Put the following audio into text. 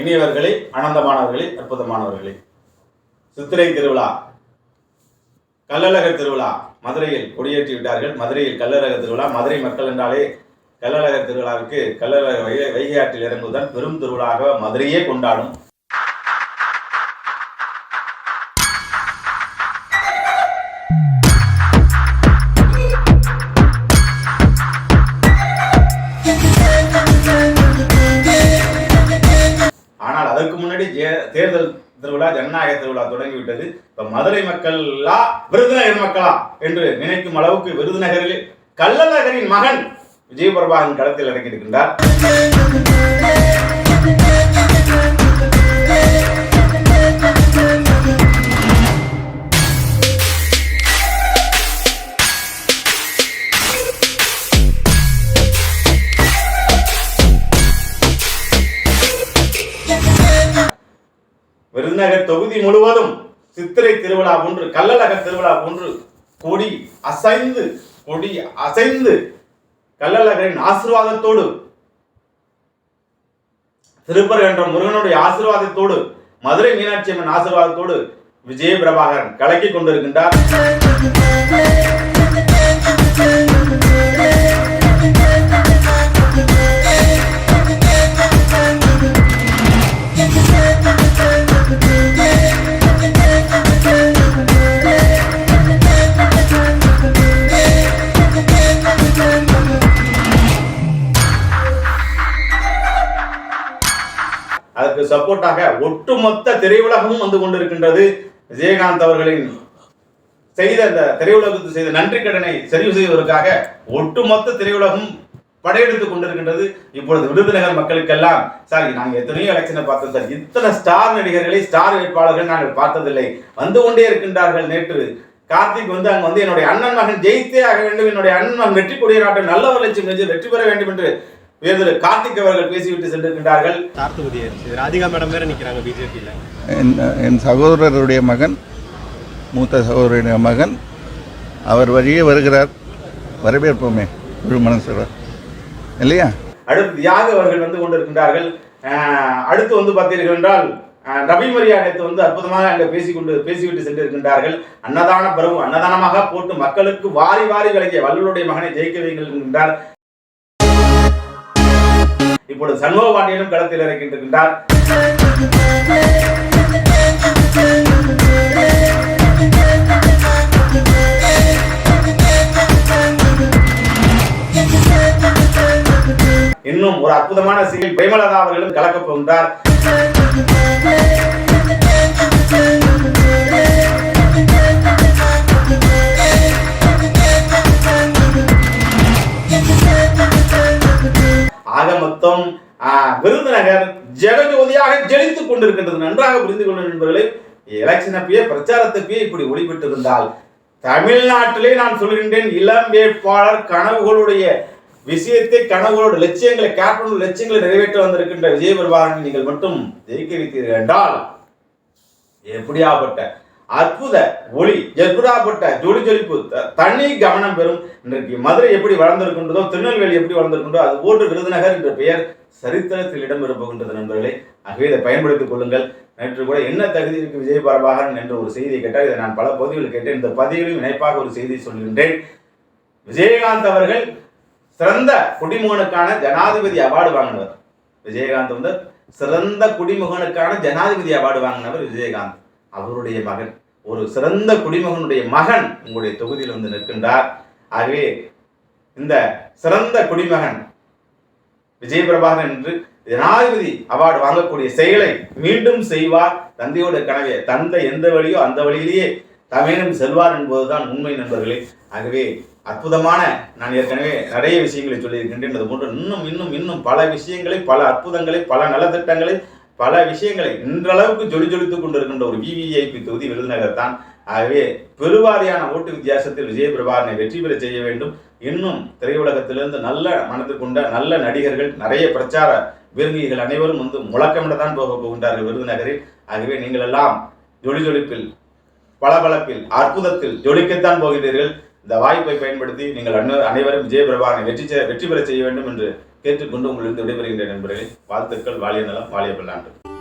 இனியவர்களே அனந்தமானவர்களே அற்புதமானவர்களே. சித்திரை திருவிழா கள்ளழகர் திருவிழா மதுரையில் கொடியேற்றி விட்டார்கள். மதுரையில் கள்ளழகர் திருவிழா மதுரை மக்கள் என்றாலே கள்ளழகர் திருவிழாவுக்கு கள்ளழக வைகை வைகை ஆற்றில் இறங்குவதுதான் பெரும் திருவிழாக மதுரையே கொண்டாடும். தேர்தல் திருவிழா ஜனநாயக திருவிழா தொடங்கிவிட்டது. இப்ப மதுரை மக்களா விருதுநகர் மக்களா என்று நினைக்கும் அளவுக்கு விருதுநகரில் கள்ளநகரின் மகன் விஜயபிரபாகரன் களத்தில் இறங்கியிருக்கின்றார். விருதுநகர் தொகுதி முழுவதும் சித்திரை திருவிழா போன்று கள்ளழகர் திருவிழா போன்று கொடி அசைந்து கொடி அசைந்து கள்ளழகரின் ஆசிர்வாதத்தோடு திருப்பர் என்ற முருகனுடைய ஆசிர்வாதத்தோடு மதுரை மீனாட்சி அம்மன் ஆசிர்வாதத்தோடு விஜய பிரபாகரன் கலக்கிக் கொண்டிருக்கின்றார். சப்போர்ட்டாக ஒட்டுமொத்த திரையுலகமும் வந்து கொண்டிருக்கின்றது விஜயகாந்த் அவர்களின் செய்த இந்த திரையுலகத்துக்கு செய்த நன்றி கடனை சரிவு செய்வதற்காக ஒட்டுமொத்த திரையுலகம் படையெடுத்துக் கொண்டிருக்கின்றது. இப்பொழுது விருதுநகர் மக்களுக்கெல்லாம் சார் நாங்கள் எத்தனையோ எலெக்ஷனை பார்த்தோம் சார். இத்தனை ஸ்டார் நடிகர்களை ஸ்டார் வேட்பாளர்கள் நாங்கள் பார்த்ததில்லை. வந்து கொண்டே இருக்கின்றார்கள் நேற்று. கார்த்திக் வந்து அங்கே வந்து என்னுடைய அண்ணன் மகன் ஜெயித்தே ஆக வேண்டும். என்னுடைய அண்ணன் மகன் வெற்றி கொடியராட்டம் நல்ல ஒரு லட்சம் வெற்றி பெற வேண்டும் என்று வேறு கார்த்திக் அவர்கள் பேசிவிட்டு சென்றிருக்கின்றார்கள். சார்த்தபதி ராதிகா மேடம் வேற நிக்கிறாங்க பிஜேபியில். என் என் சகோதரருடைய மகன் மூத்த சகோதரருடைய மகன் அவர் வழியே வருகிறார். வரவேற்போமே முழு மனசு இல்லையா? அடுத்து தியாக அவர்கள் வந்து கொண்டிருக்கின்றார்கள். அடுத்து வந்து பார்த்தீர்கள் என்றால் ரவி மரியா நேற்று வந்து அற்புதமாக அங்கே பேசிக்கொண்டு பேசிவிட்டு சென்றிருக்கின்றார்கள். அன்னதான பருவ அன்னதானமாக போட்டு மக்களுக்கு வாரி வாரி வழங்கிய வள்ளலுடைய மகனை ஜெயிக்க வைங்கள் என்கின்றார் இப்பொழுது சண்முக பாண்டியனும் களத்தில் இறக்கின்றிருக்கின்றார். இன்னும் ஒரு அற்புதமான சீல் பிரேமலதா அவர்களும் கலக்கப் போகின்றார். மொத்தம் விருதுநகர் ஜெகஜோதியாக ஜெலித்துக் கொண்டிருக்கின்றது. நன்றாக புரிந்து கொள்ள நண்பர்களே. எலெக்ஷன் அப்பயே பிரச்சாரத்துப்பே இப்படி ஒளிபெற்றிருந்தால் தமிழ்நாட்டிலே நான் சொல்கின்றேன் இளம் வேட்பாளர் கனவுகளுடைய விஷயத்தை கனவுகளோட லட்சியங்களை கேப்டன் லட்சியங்களை நிறைவேற்ற வந்திருக்கின்ற விஜயபிரபாகரன் நீங்கள் மட்டும் ஜெயிக்க வைத்தீர்கள் என்றால் எப்படியாப்பட்ட அற்புத ஒளி ஜெர்புராப்பட்ட ஜொலி ஜொலிப்பு த- தனி கவனம் பெறும். இன்றைக்கு மதுரை எப்படி வளர்ந்திருக்கின்றதோ திருநெல்வேலி எப்படி வளர்ந்திருக்கின்றோ அது போன்று விருதுநகர் என்ற பெயர் சரித்திரத்தில் இடம்பெற போகின்றது நண்பர்களே. ஆகவே இதை பயன்படுத்திக் கொள்ளுங்கள். நேற்று கூட என்ன தகுதி இருக்கு விஜய் பிரபாகரன் என்ற ஒரு செய்தியை கேட்டால் இதை நான் பல பகுதிகளில் கேட்டேன். இந்த பதிவிலும் இணைப்பாக ஒரு செய்தி சொல்கின்றேன். விஜயகாந்த் அவர்கள் சிறந்த குடிமகனுக்கான ஜனாதிபதி அவார்டு வாங்கினவர். விஜயகாந்த் வந்து சிறந்த குடிமகனுக்கான ஜனாதிபதி அவார்டு வாங்கினவர் விஜயகாந்த். அவருடைய மகன். ஒரு சிறந்த குடிமகனுடைய மகன் உங்களுடைய தொகுதியில் வந்து நிற்கின்றார். ஆகவே இந்த சிறந்த குடிமகன் விஜயபிரபாகரன் என்று ஜனாதிபதி அவார்டு வாங்கக்கூடிய செயலை மீண்டும் செய்வார். தந்தையோட கனவே தந்தை எந்த வழியோ அந்த வழியிலேயே தமிழும் செல்வார் என்பதுதான் உண்மை நண்பர்களே. ஆகவே அற்புதமான நான் ஏற்கனவே நிறைய விஷயங்களை சொல்லியிருக்கின்றேன். அது போன்று இன்னும் இன்னும் இன்னும் பல விஷயங்களை பல அற்புதங்களை பல நலத்திட்டங்களை பல விஷயங்களை இன்றளவுக்கு ஜொலி ஜொலித்துக் கொண்டிருக்கின்ற ஒரு விவிஐபி தொகுதி விருதுநகர் தான். ஆகவே பெருவாரியான ஓட்டு வித்தியாசத்தில் விஜய் பிரபாகரனை வெற்றி பெற செய்ய வேண்டும். இன்னும் திரையுலகத்திலிருந்து நல்ல மனது கொண்ட நல்ல நடிகர்கள் நிறைய பிரச்சார விரும்பிகள் அனைவரும் வந்து முழக்கமிட தான் போக போகின்றார்கள் விருதுநகரில். ஆகவே நீங்கள் எல்லாம் ஜொலி ஜொலிப்பில் பளபளப்பில் அற்புதத்தில் ஜொலிக்கத்தான் போகிறீர்கள் இந்த வாய்ப்பை பயன்படுத்தி நீங்கள் அனைவரும் விஜய பிரபாகரனை வெற்றி செ- வெற்றி பெற செய்ய வேண்டும் என்று கேட்டுக்கொண்டு உங்களிடம் விடைபெறுகின்ற நண்பர்களே. வாழ்த்துக்கள். வாழிய நலம் வாழிய பல்லாண்டு